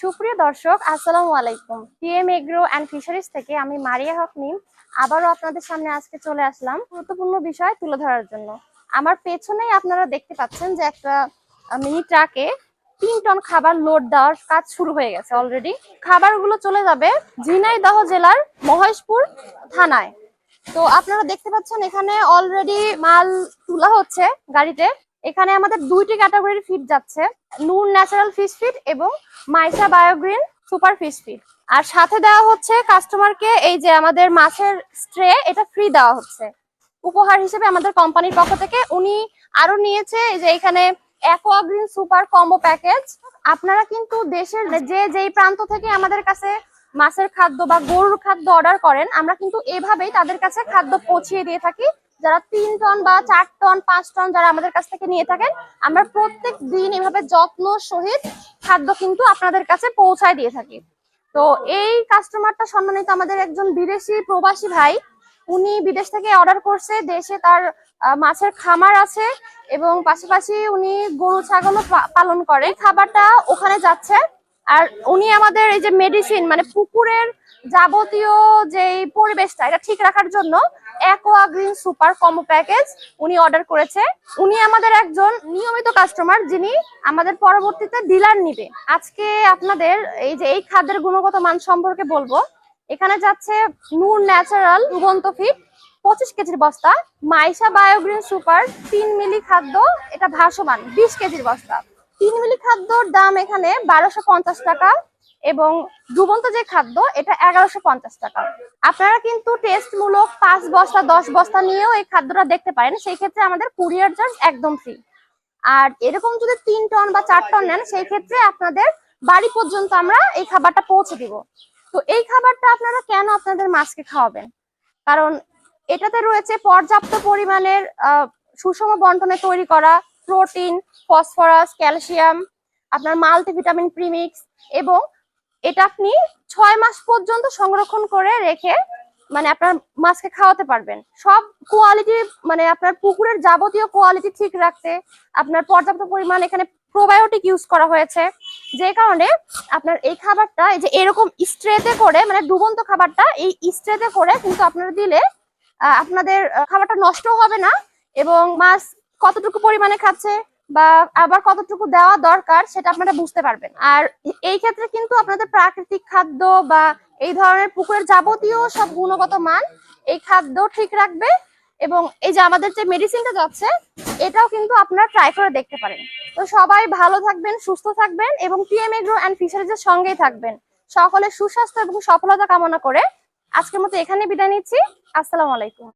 সুপ্রিয় দর্শক, আসসালামু আলাইকুম। টিএম এগ্রো অ্যান্ড ফিশারিজ থেকে আমি মারিয়া হক নিম আবারও আপনাদের সামনে আজকে চলে আসলাম গুরুত্বপূর্ণ বিষয় তুলে ধরার জন্য। আমার পেছনেই আপনারা দেখতে পাচ্ছেন যে একটা মিনি ট্রাকে তিন টন খাবার লোড দেওয়ার কাজ শুরু হয়ে গেছে অলরেডি খাবারগুলো চলে যাবে ঝিনাইদহ জেলার মহেশপুর থানায়। তো আপনারা দেখতে পাচ্ছেন এখানে অলরেডি মাল তোলা হচ্ছে গাড়িতে। এখানে আমাদের দুইটি ক্যাটাগরির ফিড যাচ্ছে নূর ন্যাচারাল ফিশ ফিড এবং মাইসা বায়োগ্রিন সুপার ফিশ ফিড আর সাথে দেওয়া হচ্ছে কাস্টমারকে এই যে আমাদের মাছের স্ট্রে এটা ফ্রি দেওয়া হচ্ছে। উপহার হিসেবে আমাদের কোম্পানির পক্ষ থেকে উনি আরও নিয়েছে যে এখানে অ্যাকোয়াগ্রিন সুপার কম্বো প্যাকেজ আপনারা কিন্তু দেশের যে যেই প্রান্ত থেকে আমাদের কাছে মাছের খাদ্য বা গরুর খাদ্য অর্ডার করেন, আমরা কিন্তু এভাবেই তাদের কাছে খাদ্য পৌঁছিয়ে দিয়ে থাকি। যারা তিন টন বা চার টন, পাঁচ টন যারা আমাদের কাছ থেকে নিয়ে থাকেন, আমরা প্রত্যেক দিন এভাবে যত্ন সহিত খাদ্য কিন্তু আপনাদের কাছে পৌঁছায় দিয়ে থাকি। তো এই কাস্টমারটা সম্মানিত আমাদের একজন বিদেশি প্রবাসী ভাই, উনি বিদেশ থেকে অর্ডার করছে, দেশে তার মাছের খামার আছে এবং পাশাপাশি উনি গরু, ছাগলও পালন করে। খাবারটা ওখানে যাচ্ছে আর উনি আমাদের এই যে মেডিসিন মানে পুকুরের যাবতীয় যে পরিবেশটা, এটা ঠিক রাখার জন্য গ্রিন সুপার কমো প্যাকেজ উনি অর্ডার করেছে। উনি আমাদের একজন নিয়মিত কাস্টমার যিনি আমাদের পরবর্তীতে ডিলার নিবে। আজকে আপনাদের এই যে এই খাদ্যের গুণগত মান সম্পর্কে বলব। এখানে যাচ্ছে নূর ন্যাচারাল ডুবন্ত ফিট পঁচিশ কেজির বস্তা। মাইশা বায়োগ্রিন সুপার তিন মিলি খাদ্য, এটা ভাসমান, বিশ কেজির বস্তা। তিন মিলি খাদ্যর দাম এখানে বারোশো পঞ্চাশ টাকা এবং ডুবন্ত যে খাদ্য, এটা এগারোশো পঞ্চাশ টাকা। আপনারা কিন্তু টেস্টমূলক পাঁচ বস্তা, দশ বস্তা নিয়েও এই খাদ্যটা দেখতে পারেন। সেই ক্ষেত্রে আমাদের কুরিয়ার চার্জ একদম ফ্রি আর এরকম যদি তিন টন বা চার টন নেন, সেই ক্ষেত্রে আপনাদের বাড়ি পর্যন্ত আমরা এই খাবারটা পৌঁছে দিব। তো এই খাবারটা আপনারা কেন আপনাদের মাছকে খাওয়াবেন? কারণ এটাতে রয়েছে পর্যাপ্ত পরিমাণের সুষম বন্টনে তৈরি করা প্রোটিন, ফসফরাস, ক্যালসিয়াম, আপনার মাল্টিভিটামিন, প্রিমিক্স এবং এটা আপনি ছয় মাস পর্যন্ত সংরক্ষণ করে রেখে মানে আপনার মাছকে খাওয়াতে পারবেন। সব কোয়ালিটি মানে আপনার পুকুরের যাবতীয় কোয়ালিটি ঠিক রাখতে আপনার পর্যাপ্ত পরিমাণ এখানে প্রোবায়োটিক ইউজ করা হয়েছে। যে কারণে আপনার এই খাবারটা, এই যে এরকম স্ট্রেতে করে মানে ডুবন্ত খাবারটা, এই স্ট্রেতে করে কিন্তু আপনারা দিলে আপনাদের খাবারটা নষ্ট হবে না এবং মাছ কতটুকু পরিমাণে খাচ্ছে বা আবার কতটুকু দেওয়া দরকার সেটা আপনারা বুঝতে পারবেন। আর এই ক্ষেত্রে কিন্তু আপনাদের প্রাকৃতিক খাদ্য বা এই ধরনের পুকুরের যাবতীয় সব গুণগত মান এই খাদ্য ঠিক রাখবে এবং এই যে আমাদের যে মেডিসিনটা যাচ্ছে, এটাও কিন্তু আপনারা ট্রাই করে দেখতে পারেন। তো সবাই ভালো থাকবেন, সুস্থ থাকবেন এবং টিএম এগ্রো অ্যান্ড ফিশারিজের সঙ্গেই থাকবেন। সকলের সুস্বাস্থ্য এবং সফলতা কামনা করে আজকের মতো এখানে বিদায় নিচ্ছি। আসসালামু আলাইকুম।